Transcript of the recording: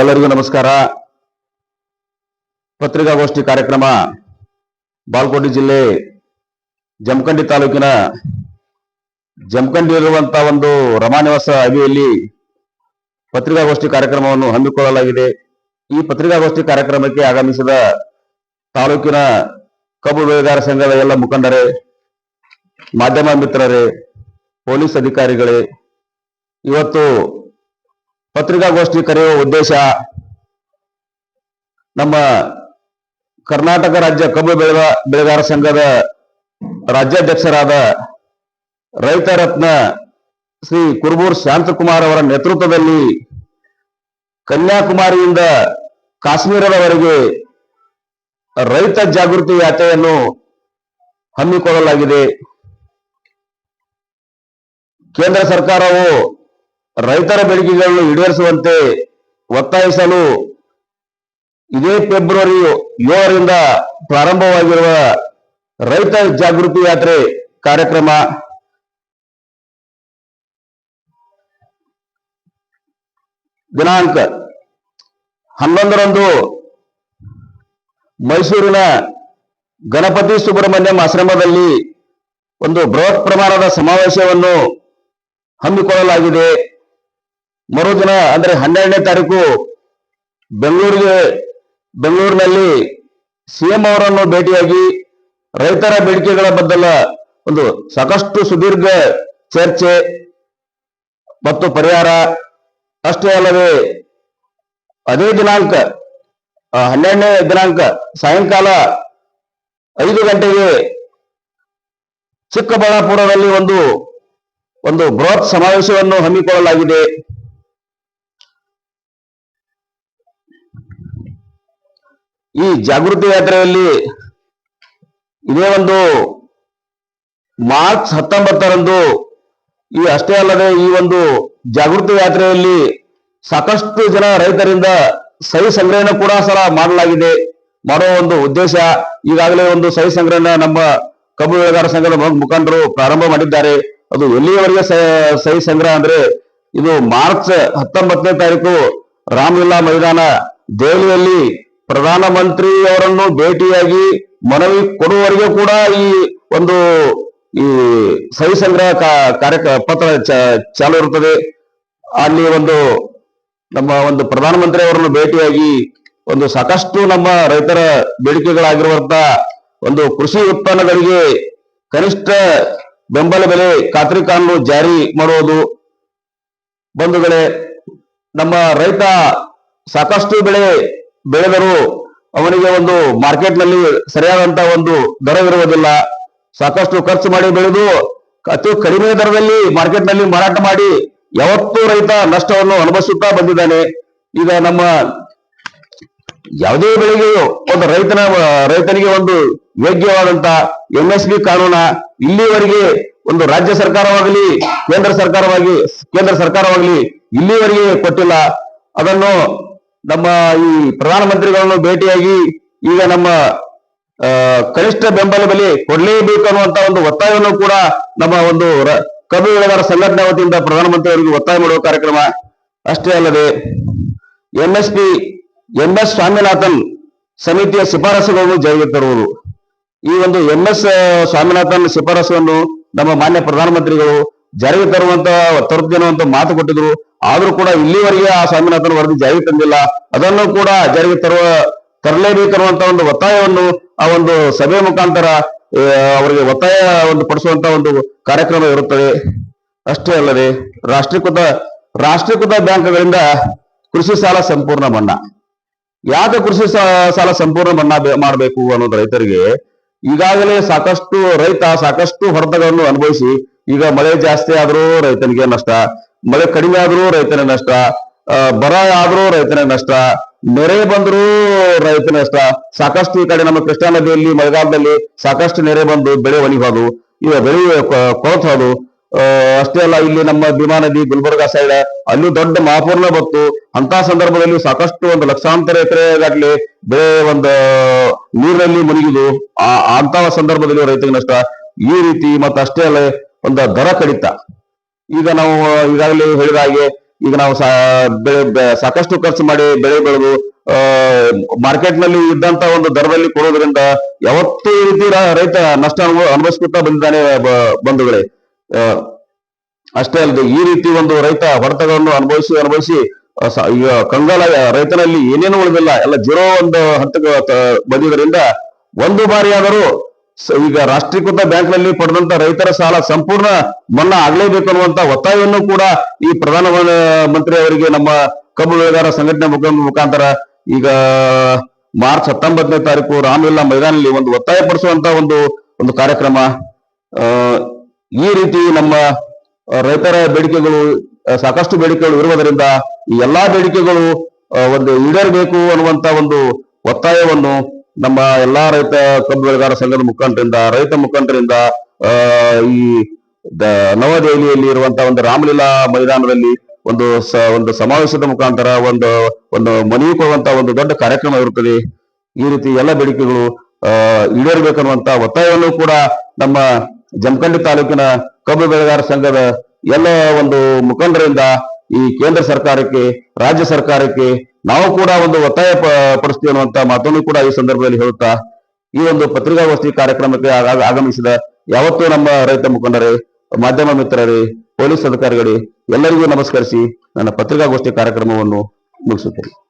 ಎಲ್ಲರಿಗೂ ನಮಸ್ಕಾರ. ಪತ್ರಿಕಾಗೋಷ್ಠಿ ಕಾರ್ಯಕ್ರಮ ಬಾಲ್ಕೋಟೆ ಜಿಲ್ಲೆ ಜಮಖಂಡಿ ತಾಲೂಕಿನ ಜಮಖಂಡಿ ಇರುವಂತಹ ಒಂದು ರಮಾನಿವಾಸ ಅವಿಯಲ್ಲಿ ಪತ್ರಿಕಾಗೋಷ್ಠಿ ಕಾರ್ಯಕ್ರಮವನ್ನು ಹಮ್ಮಿಕೊಳ್ಳಲಾಗಿದೆ. ಈ ಪತ್ರಿಕಾಗೋಷ್ಠಿ ಕಾರ್ಯಕ್ರಮಕ್ಕೆ ಆಗಮಿಸಿದ ತಾಲೂಕಿನ ಕಬ್ಬು ಬೆಳೆಗಾರ ಸಂಘದ ಎಲ್ಲ ಮುಖಂಡರೇ, ಮಾಧ್ಯಮ ಮಿತ್ರರೇ, ಪೊಲೀಸ್ ಅಧಿಕಾರಿಗಳೇ, ಇವತ್ತು ಪತ್ರಿಕಾಗೋಷ್ಠಿ ಕರೆಯುವ ಉದ್ದೇಶ ನಮ್ಮ ಕರ್ನಾಟಕ ರಾಜ್ಯ ಕಬ್ಬು ಬೆಳೆಗ ಬೆಳೆಗಾರ ಸಂಘದ ರಾಜ್ಯಾಧ್ಯಕ್ಷರಾದ ರೈತ ರತ್ನ ಶ್ರೀ ಕುರುಬೂರ್ ಶಾಂತಕುಮಾರ್ ಅವರ ನೇತೃತ್ವದಲ್ಲಿ ಕನ್ಯಾಕುಮಾರಿಯಿಂದ ಕಾಶ್ಮೀರದವರೆಗೆ ರೈತ ಜಾಗೃತಿ ಯಾತ್ರೆಯನ್ನು ಹಮ್ಮಿಕೊಳ್ಳಲಾಗಿದೆ. ಕೇಂದ್ರ ಸರ್ಕಾರವು ರೈತರ ಬೇಡಿಕೆಗಳನ್ನು ಈಡೇರಿಸುವಂತೆ ಒತ್ತಾಯಿಸಲು ಇದೇ ಫೆಬ್ರವರಿ ಏಳರಿಂದ ಪ್ರಾರಂಭವಾಗಿರುವ ರೈತ ಜಾಗೃತಿ ಯಾತ್ರೆ ಕಾರ್ಯಕ್ರಮ. ದಿನಾಂಕ ಹನ್ನೊಂದರಂದು ಮೈಸೂರಿನ ಗಣಪತಿ ಸುಬ್ರಹ್ಮಣ್ಯಂ ಆಶ್ರಮದಲ್ಲಿ ಒಂದು ಬೃಹತ್ ಪ್ರಮಾಣದ ಸಮಾವೇಶವನ್ನು ಹಮ್ಮಿಕೊಳ್ಳಲಾಗಿದೆ. ಮರುದಿನ ಅಂದ್ರೆ ಹನ್ನೆರಡನೇ ತಾರೀಕು ಬೆಂಗಳೂರಿಗೆ, ಬೆಂಗಳೂರಿನಲ್ಲಿ ಸಿಎಂ ಅವರನ್ನು ಭೇಟಿಯಾಗಿ ರೈತರ ಬೇಡಿಕೆಗಳ ಬದಲ ಒಂದು ಸಾಕಷ್ಟು ಸುದೀರ್ಘ ಚರ್ಚೆ ಮತ್ತು ಪರಿಹಾರ. ಅಷ್ಟೇ ಅಲ್ಲದೆ ಅದೇ ದಿನಾಂಕ ಹನ್ನೆರಡನೇ ದಿನಾಂಕ ಸಾಯಂಕಾಲ ಐದು ಗಂಟೆಗೆ ಚಿಕ್ಕಬಳ್ಳಾಪುರದಲ್ಲಿ ಒಂದು ಒಂದು ಬೃಹತ್ ಸಮಾವೇಶವನ್ನು ಹಮ್ಮಿಕೊಳ್ಳಲಾಗಿದೆ. ಈ ಜಾಗೃತಿ ಯಾತ್ರೆಯಲ್ಲಿ ಇದೇ ಒಂದು ಮಾರ್ಚ್ ಹತ್ತೊಂಬತ್ತರಂದು ಈ ಅಷ್ಟೇ ಅಲ್ಲದೆ ಈ ಒಂದು ಜಾಗೃತಿ ಯಾತ್ರೆಯಲ್ಲಿ ಸಾಕಷ್ಟು ಜನ ರೈತರಿಂದ ಸಹಿ ಸಂಗ್ರಹಣೆ ಕೂಡ ಸಹ ಮಾಡಲಾಗಿದೆ. ಮಾಡುವ ಒಂದು ಉದ್ದೇಶ ಈಗಾಗಲೇ ಒಂದು ಸಹಿ ಸಂಗ್ರಹಣ ನಮ್ಮ ಕಬ್ಬು ಬೆಳೆಗಾರ ಸಂಘದ ಮುಖಂಡರು ಪ್ರಾರಂಭ ಮಾಡಿದ್ದಾರೆ. ಅದು ಎಲ್ಲಿಯವರೆಗೆ ಸಹಿ ಸಂಗ್ರಹ ಅಂದ್ರೆ ಇದು ಮಾರ್ಚ್ ಹತ್ತೊಂಬತ್ತನೇ ತಾರೀಕು ರಾಮಲೀಲಾ ಮೈದಾನ ದೆಹಲಿಯಲ್ಲಿ ಪ್ರಧಾನಮಂತ್ರಿ ಅವರನ್ನು ಭೇಟಿಯಾಗಿ ಮನವಿ ಕೊಡುವವರೆಗೆ ಕೂಡ ಈ ಒಂದು ಈ ಸಹಿ ಸಂಗ್ರಹ ಕಾ- ಕಾರ್ಯ ಪತ್ರ ಚಾಲು ಇರುತ್ತದೆ. ಅಲ್ಲಿ ಒಂದು ನಮ್ಮ ಒಂದು ಪ್ರಧಾನಮಂತ್ರಿ ಅವರನ್ನು ಭೇಟಿಯಾಗಿ ಒಂದು ಸಾಕಷ್ಟು ನಮ್ಮ ರೈತರ ಬೇಡಿಕೆಗಳಾಗಿರುವಂತ ಒಂದು ಕೃಷಿ ಉತ್ಪನ್ನಗಳಿಗೆ ಕನಿಷ್ಠ ಬೆಂಬಲ ಬೆಲೆ ಖಾತ್ರಿ ಕಾನೂನು ಜಾರಿ ಮಾಡುವುದು. ಬಂಧುಗಳೇ, ನಮ್ಮ ರೈತ ಸಾಕಷ್ಟು ಬೆಳೆ ಬೆಳೆದರೂ ಅವನಿಗೆ ಒಂದು ಮಾರ್ಕೆಟ್ನಲ್ಲಿ ಸರಿಯಾದಂತ ಒಂದು ದರವಿರುವುದಿಲ್ಲ. ಸಾಕಷ್ಟು ಖರ್ಚು ಮಾಡಿ ಬೆಳೆದು ಅತಿ ಕಡಿಮೆ ದರದಲ್ಲಿ ಮಾರ್ಕೆಟ್ನಲ್ಲಿ ಮಾರಾಟ ಮಾಡಿ ಯಾವತ್ತೂ ರೈತ ನಷ್ಟವನ್ನು ಅನುಭವಿಸುತ್ತಾ ಬಂದಿದ್ದಾನೆ. ಈಗ ನಮ್ಮ ಯಾವುದೇ ಬೆಳೆಗೆಯೂ ಒಂದು ರೈತನ, ರೈತನಿಗೆ ಒಂದು ಯೋಗ್ಯವಾದಂತ ಎಂ ಎಸ್ ಬಿ ಕಾನೂನ ಇಲ್ಲಿವರೆಗೆ ಒಂದು ರಾಜ್ಯ ಸರ್ಕಾರವಾಗಲಿ, ಕೇಂದ್ರ ಸರ್ಕಾರವಾಗಿ, ಕೇಂದ್ರ ಸರ್ಕಾರವಾಗಲಿ ಇಲ್ಲಿವರೆಗೆ ಕೊಟ್ಟಿಲ್ಲ. ಅದನ್ನು ನಮ್ಮ ಈ ಪ್ರಧಾನಮಂತ್ರಿಗಳನ್ನು ಭೇಟಿಯಾಗಿ ಈಗ ನಮ್ಮ ಕನಿಷ್ಠ ಬೆಂಬಲ ಬೆಲೆ ಕೊಡಲೇಬೇಕು ಅನ್ನುವಂತ ಒಂದು ಒತ್ತಾಯವನ್ನು ಕೂಡ ನಮ್ಮ ಒಂದು ಕಬ್ಬು ಬೆಳೆಗಾರ ಸಂಘಟನೆ ವತಿಯಿಂದ ಪ್ರಧಾನಮಂತ್ರಿ ಅವರಿಗೆ ಒತ್ತಾಯ ಮಾಡುವ ಕಾರ್ಯಕ್ರಮ ಅಷ್ಟೇ ಅಲ್ಲದೆ ಎಂಎಸ್ಪಿ ಎಂ ಎಸ್ ಸ್ವಾಮಿನಾಥನ್ ಸಮಿತಿಯ ಶಿಫಾರಸುಗಳನ್ನು ಜಾರಿಗೆ ತರುವುದು. ಈ ಒಂದು ಎಂ ಎಸ್ ಸ್ವಾಮಿನಾಥನ್ ಶಿಫಾರಸನ್ನು ನಮ್ಮ ಮಾನ್ಯ ಪ್ರಧಾನಮಂತ್ರಿಗಳು ಜಾರಿಗೆ ತರುವಂತ ತರುತ್ತೇನೆ ಮಾತು ಕೊಟ್ಟಿದ್ರು. ಆದ್ರೂ ಕೂಡ ಇಲ್ಲಿವರೆಗೆ ಆ ಸ್ವಾಮಿನಾಥನ್ ವರದಿ ಜಾರಿಗೆ ತಂದಿಲ್ಲ. ಅದನ್ನು ಕೂಡ ಜಾರಿಗೆ ತರುವ ತರಲೇಬೇಕಿರುವಂತ ಒಂದು ಒತ್ತಾಯವನ್ನು ಆ ಒಂದು ಸಭೆ ಮುಖಾಂತರ ಅವರಿಗೆ ಒತ್ತಾಯ ಒಂದು ಪಡಿಸುವಂತ ಒಂದು ಕಾರ್ಯಕ್ರಮ ಇರುತ್ತದೆ. ಅಷ್ಟೇ ಅಲ್ಲದೆ ರಾಷ್ಟ್ರೀಕೃತ ರಾಷ್ಟ್ರೀಕೃತ ಬ್ಯಾಂಕ್ಗಳಿಂದ ಕೃಷಿ ಸಾಲ ಸಂಪೂರ್ಣ ಮನ್ನಾ. ಯಾಕೆ ಕೃಷಿ ಸಾಲ ಸಂಪೂರ್ಣ ಮನ್ನಾ ಮಾಡಬೇಕು ಅನ್ನೋದು ರೈತರಿಗೆ ಈಗಾಗಲೇ ಸಾಕಷ್ಟು ರೈತ ಸಾಕಷ್ಟು ಹೊರತಗಳನ್ನು ಅನುಭವಿಸಿ ಈಗ ಮಳೆ ಜಾಸ್ತಿ ಆದ್ರೂ ರೈತನಿಗೆ ನಷ್ಟ, ಮಳೆ ಕಡಿಮೆ ಆದ್ರೂ ರೈತನ ನಷ್ಟ ಬರ ಆದ್ರೂ ರೈತನ ನಷ್ಟ, ನೆರೆ ಬಂದ್ರೂ ರೈತನ ನಷ್ಟ. ಸಾಕಷ್ಟು ಈ ಕಡೆ ನಮ್ಮ ಕೃಷ್ಣಾ ನದಿಯಲ್ಲಿ, ಮಳೆಗಾಲದಲ್ಲಿ ಸಾಕಷ್ಟು ನೆರೆ ಬಂದು ಬೆಳೆ ಒಣಗೋದು ಈಗ ಬೆಳೆ ಕೊಳತೋದು ಅಷ್ಟೇ ಅಲ್ಲ, ಇಲ್ಲಿ ನಮ್ಮ ಭೀಮಾ ನದಿ, ಗುಲ್ಬರ್ಗಾ ಸೈಡ್ ಅಲ್ಲೂ ದೊಡ್ಡ ಮಹಾಪೂರ್ಣ ಬಂತು. ಅಂತ ಸಂದರ್ಭದಲ್ಲಿ ಸಾಕಷ್ಟು ಒಂದು ಲಕ್ಷಾಂತರ ಎಕರೆಗಾಗ್ಲಿ ಬೆಳೆ ಒಂದು ನೀರಿನಲ್ಲಿ ಮುನಿಗಿದು. ಆ ಅಂತ ಸಂದರ್ಭದಲ್ಲಿ ರೈತನ ನಷ್ಟ. ಈ ರೀತಿ ಮತ್ತೆ ಅಷ್ಟೇ ಅಲ್ಲ ಒಂದು ದರ ಕಡಿತ. ಈಗ ನಾವು ಈಗಾಗಲೇ ಹೇಳಿದ ಹಾಗೆ ಈಗ ನಾವು ಸಾಕಷ್ಟು ಖರ್ಚು ಮಾಡಿ ಬೆಳೆ ಬೆಳೆದು ಮಾರ್ಕೆಟ್ನಲ್ಲಿ ಇದ್ದಂತ ಒಂದು ದರದಲ್ಲಿ ಕೊಡೋದ್ರಿಂದ ಯಾವತ್ತೂ ಈ ರೀತಿ ರೈತ ನಷ್ಟ ಅನುಭವ- ಅನುಭವಿಸ್ಕೊತಾ ಬಂದಿದ್ದಾನೆ ಬಂಧುಗಳೇ. ಅಷ್ಟೇ ಅಲ್ಲದೆ ಈ ರೀತಿ ಒಂದು ರೈತ ಹೊಡೆತಗಳನ್ನು ಅನುಭವಿಸಿ ಅನುಭವಿಸಿ ಈಗ ಕಂಗಾಲ ರೈತನಲ್ಲಿ ಏನೇನು ಉಳಿದಿಲ್ಲ. ಎಲ್ಲ ಜೀರೋ ಒಂದು ಹಂತಕ್ಕೆ ಬಂದಿದ್ದರಿಂದ ಒಂದು ಬಾರಿಯಾದರೂ ಈಗ ರಾಷ್ಟ್ರೀಕೃತ ಬ್ಯಾಂಕ್ನಲ್ಲಿ ಪಡೆದಂತ ರೈತರ ಸಾಲ ಸಂಪೂರ್ಣ ಮನ್ನಾ ಆಗ್ಲೇಬೇಕು ಅನ್ನುವಂತ ಒತ್ತಾಯವನ್ನು ಕೂಡ ಈ ಪ್ರಧಾನ ಮಂತ್ರಿ ಅವರಿಗೆ ನಮ್ಮ ಕಬ್ಬು ಬೆಳೆಗಾರ ಸಂಘಟನೆ ಮುಖ, ಮುಖಾಂತರ ಈಗ ಮಾರ್ಚ್ ಹತ್ತೊಂಬತ್ತನೇ ತಾರೀಕು ರಾಮಲೀಲಾ ಮೈದಾನಲ್ಲಿ ಒಂದು ಒತ್ತಾಯ ಪಡಿಸುವಂತ ಒಂದು ಒಂದು ಕಾರ್ಯಕ್ರಮ. ಈ ರೀತಿ ನಮ್ಮ ರೈತರ ಬೇಡಿಕೆಗಳು, ಸಾಕಷ್ಟು ಬೇಡಿಕೆಗಳು ಇರುವುದರಿಂದ ಈ ಎಲ್ಲಾ ಬೇಡಿಕೆಗಳು ಒಂದು ಈಡೇರಬೇಕು ಅನ್ನುವಂತ ಒಂದು ಒತ್ತಾಯವನ್ನು ನಮ್ಮ ಎಲ್ಲಾ ರೈತ ಕಬ್ಬು ಬೆಳೆಗಾರ ಸಂಘದ ಮುಖಂಡರಿಂದ, ರೈತ ಮುಖಂಡರಿಂದ ಈ ನವದೆಹಲಿಯಲ್ಲಿ ಇರುವಂತಹ ಒಂದು ರಾಮಲೀಲಾ ಮೈದಾನದಲ್ಲಿ ಒಂದು ಒಂದು ಸಮಾವೇಶದ ಮುಖಾಂತರ ಒಂದು ಒಂದು ಮನವಿ ಕೊಡುವಂತ ಒಂದು ದೊಡ್ಡ ಕಾರ್ಯಕ್ರಮ ಇರುತ್ತದೆ. ಈ ರೀತಿ ಎಲ್ಲ ಬೇಡಿಕೆಗಳು ಈಡೇರಬೇಕನ್ನುವಂತ ಒತ್ತಾಯವನ್ನು ಕೂಡ ನಮ್ಮ ಜಮಖಂಡಿ ತಾಲೂಕಿನ ಕಬ್ಬು ಬೆಳೆಗಾರ ಸಂಘದ ಎಲ್ಲ ಒಂದು ಮುಖಂಡರಿಂದ ಈ ಕೇಂದ್ರ ಸರ್ಕಾರಕ್ಕೆ, ರಾಜ್ಯ ಸರ್ಕಾರಕ್ಕೆ ನಾವು ಕೂಡ ಒಂದು ಒತ್ತಾಯ ಪಡಿಸ್ತೀವಿ ಅನ್ನುವಂತ ಮಾತನ್ನು ಕೂಡ ಈ ಸಂದರ್ಭದಲ್ಲಿ ಹೇಳುತ್ತಾ, ಈ ಒಂದು ಪತ್ರಿಕಾಗೋಷ್ಠಿ ಕಾರ್ಯಕ್ರಮಕ್ಕೆ ಆಗ- ಆಗಮಿಸಿದ ಯಾವತ್ತೂ ನಮ್ಮ ರೈತ ಮುಖಂಡರೇ, ಮಾಧ್ಯಮ ಮಿತ್ರರೇ, ಪೊಲೀಸ್ ಅಧಿಕಾರಿಗಳೇ, ಎಲ್ಲರಿಗೂ ನಮಸ್ಕರಿಸಿ ನನ್ನ ಪತ್ರಿಕಾಗೋಷ್ಠಿ ಕಾರ್ಯಕ್ರಮವನ್ನು ಮುಗಿಸುತ್ತೇನೆ.